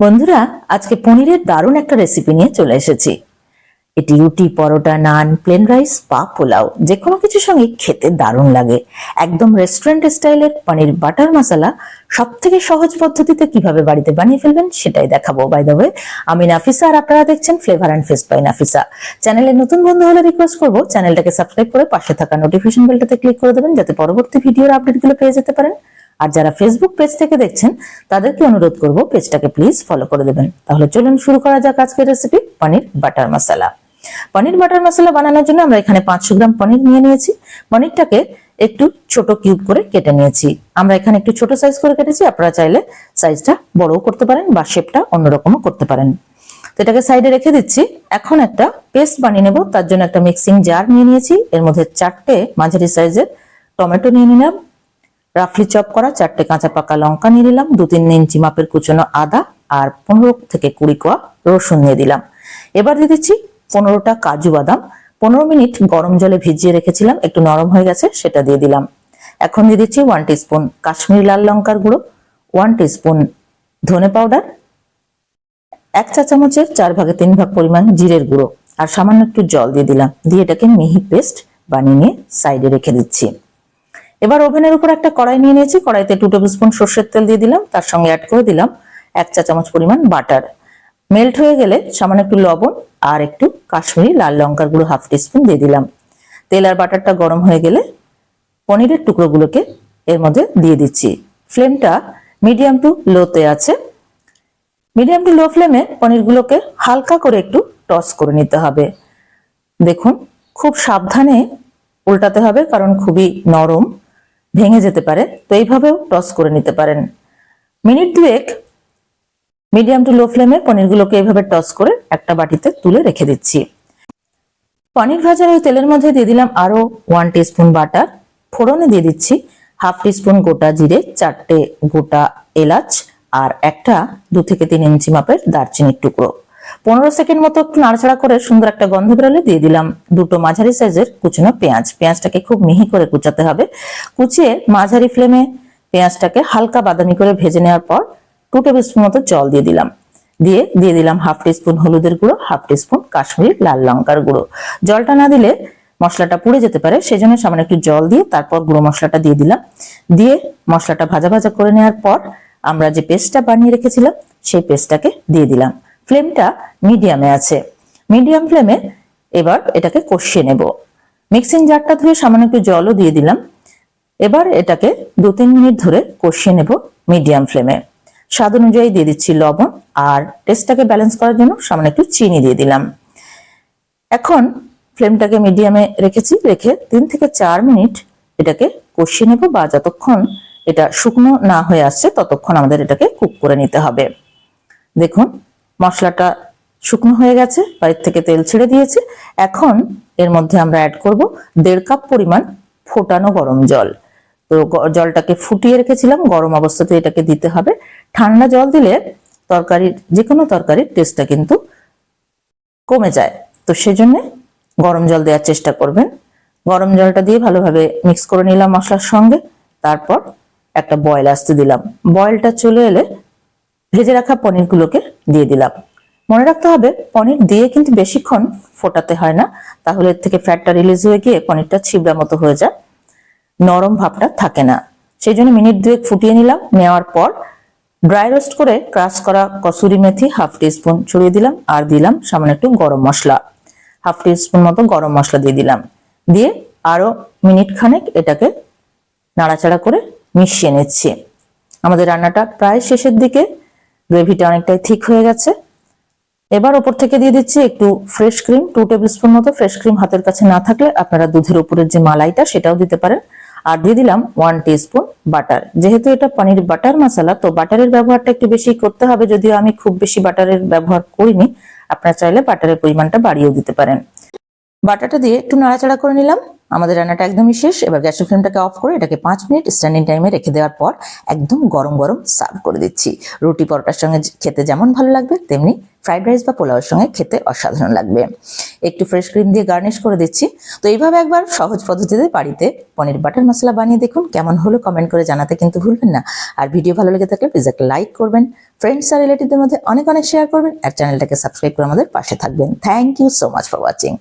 বন্ধুরা, আজকে পনিরের দারুণ একটা রেসিপি নিয়ে চলে এসেছি। এটি রুটি, পরোটা, নান প্লেন রাইস বা পোলাও যে কোনো কিছুর সঙ্গে খেতে দারুণ লাগে। একদম রেস্টুরেন্ট স্টাইলের পনির বাটার মশলা সব থেকে সহজ পদ্ধতিতে কীভাবে বাড়িতে বানিয়ে ফেলবেন সেটাই দেখাবো। বাই দ্য ওয়ে আমি নাফিসা আর আপনারা দেখছেন flavour and face by Nafisa. চ্যানেলের নতুন বন্ধু হলে রিকোয়েস্ট করব চ্যানেলটাকে সাবস্ক্রাইব করে পাশে থাকা নোটিফিকেশন বেলটাতে ক্লিক করে দেবেন, যাতে পরবর্তী ভিডিওর আপডেটগুলো পেয়ে যেতে পারেন। আর যারা ফেসবুক পেজ থেকে দেখছেন, তাদেরকে অনুরোধ করব পেজটাকে প্লিজ ফলো করে দেবেন। তাহলে চলুন শুরু করা যাক আজকের recipe paneer butter masala. Paneer butter masala বানানোর জন্য আমরা এখানে পাঁচশো গ্রাম পনির নিয়ে নিয়েছি। পনিরটাকে একটু ছোট কিউব করে কেটে নিয়েছি। আমরা এখানে একটু ছোট সাইজ করে কেটেছি, আপনারা চাইলে সাইজটা বড়ও করতে পারেন বা শেপটা অন্যরকমও করতে পারেন। তো এটাকে সাইডে রেখে দিচ্ছি। এখন একটা পেস্ট বানিয়ে নেব, তার জন্য একটা মিক্সিং জার নিয়ে নিয়েছি। এর মধ্যে চারটে মাঝারি সাইজের টমেটো নিয়ে নিলাম। রাফলি চপ করা, চারটে কাঁচা পাকা লঙ্কা নিয়ে নিলাম, দু তিন ইঞ্চি মাপের কুচনো আদা আর পনেরো থেকে কুড়ি কোয়া রসুন দিয়ে দিলাম। এবার দিয়ে দিচ্ছি পনেরোটা কাজু বাদাম। পনেরো মিনিট গরম জলে ভিজিয়ে রেখেছিলাম, একটু নরম হয়ে গেছে, সেটা দিয়ে দিলাম। এখন দিয়ে দিচ্ছি ওয়ান স্পুন কাশ্মীরি লাল লঙ্কার গুঁড়ো ওয়ান স্পুন ধনে পাউডার, এক চা চামচের চার ভাগে তিন ভাগ পরিমাণ জিরের গুঁড়ো, আর সামান্য একটু জল দিয়ে দিলাম। দিয়ে এটাকে মিহি পেস্ট বানিয়ে নিয়ে সাইডে রেখে দিচ্ছি। এবার ওভেনের উপর একটা কড়াই নিয়ে নিয়েছি। কড়াইতে টু টেবিল স্পুন সর্ষের তেল দিয়ে দিলাম, তার সঙ্গে অ্যাড করে দিলাম এক চা চামচ পরিমাণ বাটার মেল্ট হয়ে গেলে সামান্য একটু লবণ আর একটু কাশ্মীরি লাল লঙ্কার গুঁড়ো হাফ টিস্পুন দিয়ে দিলাম। তেল আর বাটারটা গরম হয়ে গেলে পনিরের টুকরোগুলোকে এর মধ্যে দিয়ে দিচ্ছি। ফ্লেমটা মিডিয়াম টু লোতে আছে। মিডিয়াম টু লো ফ্লেমে পনিরগুলোকে হালকা করে একটু টস করে নিতে হবে। দেখুন, খুব সাবধানে উল্টাতে হবে কারণ খুবই নরম। ভেঙে যেতে পারে, তো এইভাবেও টস করে নিতে পারেন। মিনিট দুয়েক মিডিয়াম টু লো ফ্লেমে পনিরগুলোকে এইভাবে টস করে একটা বাটিতে তুলে রেখে দিচ্ছি। পনির ভাজার ওই তেলের মধ্যে দিয়ে দিলাম আরও ওয়ান টিস্পুন বাটার ফোড়নে দিয়ে দিচ্ছি হাফ টিস্পুন গোটা জিরে, চারটে গোটা এলাচ আর একটা দু থেকে তিন ইঞ্চি মাপের দারচিনির টুকরো। পনেরো সেকেন্ড মতো একটু নাড়াচাড়া করে সুন্দর একটা গন্ধ বেরোলে দিয়ে দিলাম। দুটো মাঝারি সাইজের কুচনো পেঁয়াজ। পেঁয়াজটাকে খুব মিহি করে কুচাতে হবে। কুচিয়ে মাঝারি ফ্লেমে পেঁয়াজটাকে হালকা বাদামি করে ভেজে নেওয়ার পর টু টেবিল স্পুন মতো জল দিয়ে দিলাম। দিয়ে দিয়ে দিলাম হাফ টিস্পুন হলুদের গুঁড়ো হাফ টিস্পুন কাশ্মীরি লাল লঙ্কার গুঁড়ো। জলটা না দিলে মশলাটা পুড়ে যেতে পারে সেই জন্য সামান্য একটু জল দিয়ে তারপর গুঁড়ো মশলাটা দিয়ে দিলাম। দিয়ে মশলাটা ভাজা ভাজা করে নেওয়ার পর আমরা যে পেস্টটা বানিয়ে রেখেছিলাম, সেই পেস্টটাকে দিয়ে দিলাম। ফ্লেমটা মিডিয়ামে আছে। মিডিয়াম ফ্লেমে এবার এটাকে কষিয়ে নেব। মিক্সিং জারটা ধুয়ে সামান্য একটু জলও দিয়ে দিলাম। এবার এটাকে দু তিন মিনিট ধরে কষিয়ে নেব মিডিয়াম ফ্লেমে। স্বাদ অনুযায়ী দিয়ে দিচ্ছি লবণ আর টেস্টটাকে ব্যালেন্স করার জন্য সামান্য একটু চিনি দিয়ে দিলাম। এখন ফ্লেমটাকে মিডিয়ামে রেখেছি, রেখে তিন থেকে চার মিনিট এটাকে কষিয়ে নেব বা যতক্ষণ এটা শুকনো না হয়ে আসছে ততক্ষণ আমাদের এটাকে কুক করে নিতে হবে। দেখুন মশলাটা শুকনো হয়ে গেছে বাইর থেকে তেল ছেড়ে দিয়েছে। এখন এর মধ্যে আমরা অ্যাড করব দেড় কাপ পরিমাণ ফোটানো গরম জল। তো জলটাকে ফুটিয়ে রেখেছিলাম, গরম অবস্থাতে এটাকে দিতে হবে। ঠান্ডা জল দিলে তরকারির যে কোনো তরকারির টেস্টটা কিন্তু কমে যায়। তো সেজন্য গরম জল দেওয়ার চেষ্টা করবেন। গরম জলটা দিয়ে ভালোভাবে মিক্স করে নিলাম মশলার সঙ্গে। তারপর একটা বয়েল আসতে দিলাম। বয়েলটা চলে এলে ভেজে রাখা পনিরগুলোকে দিয়ে দিলাম। মনে রাখতে হবে, পনির দিয়ে কিন্তু বেশিক্ষণ ফোটাতে হয় না। তাহলে এর থেকে ফ্যাটটা রিলিজ হয়ে গিয়ে পনিরটা ছিবড়া মতো হয়ে যায়। নরম ভাবটা থাকে না। সেই জন্য মিনিট দুয়েক ফুটিয়ে নিলাম। নেওয়ার পর ড্রাই রোস্ট করে ক্রাশ করা কসুরি মেথি হাফ টিস্পুন ছড়িয়ে দিলাম আর দিলাম সামান্য একটু গরম মশলা। হাফ টিস্পুন মতো গরম মশলা দিয়ে দিলাম। দিয়ে আরও মিনিট খানেক এটাকে নাড়াচাড়া করে মিশিয়ে নিচ্ছি। আমাদের রান্নাটা প্রায় শেষের দিকে গ্রেভিটা অনেকটাই ঠিক হয়ে গেছে। এবার ওপর থেকে দিয়ে দিচ্ছি একটু fresh cream two tablespoon মতো ফ্রেশ ক্রিম হাতের কাছে না থাকলে আপনারা দুধের উপরের যে মালাইটা সেটাও দিতে পারেন। আর দিয়ে দিলাম ওয়ান স্পুন বাটার যেহেতু এটা পনির বাটার মশলা তো বাটারের ব্যবহারটা একটু বেশি করতে হবে। যদিও আমি খুব বেশি বাটারের ব্যবহার করিনি, আপনারা চাইলে বাটারের পরিমাণটা বাড়িয়েও দিতে পারেন। বাটাটা দিয়ে একটু নাড়াচাড়া করে নিলাম। আমাদের রান্নাটা একদমই শেষ। এবার গ্যাসের ফ্লেমটাকে অফ করে এটাকে পাঁচ মিনিট স্ট্যান্ডিং টাইমে রেখে দেওয়ার পর একদম গরম গরম সার্ভ করে দিচ্ছি। রুটি পরোটার সঙ্গে খেতে যেমন ভালো লাগবে, তেমনি ফ্রাইড রাইস বা পোলাওয়ের সঙ্গে খেতে অসাধারণ লাগবে। একটু ফ্রেশ ক্রিম দিয়ে গার্নিশ করে দিচ্ছি। তো এইভাবে একবার সহজ পদ্ধতিতে বাড়িতে পনির বাটার মশলা বানিয়ে দেখুন। কেমন হলো কমেন্ট করে জানাতে কিন্তু ভুলবেন না। আর ভিডিও ভালো লেগে থাকলে প্লিজ একটা লাইক করবেন। ফ্রেন্ডস আর রিলেটিভদের মধ্যে অনেক অনেক শেয়ার করবেন। আর চ্যানেলটাকে সাবস্ক্রাইব করে আমাদের পাশে থাকবেন। Thank you so much for watching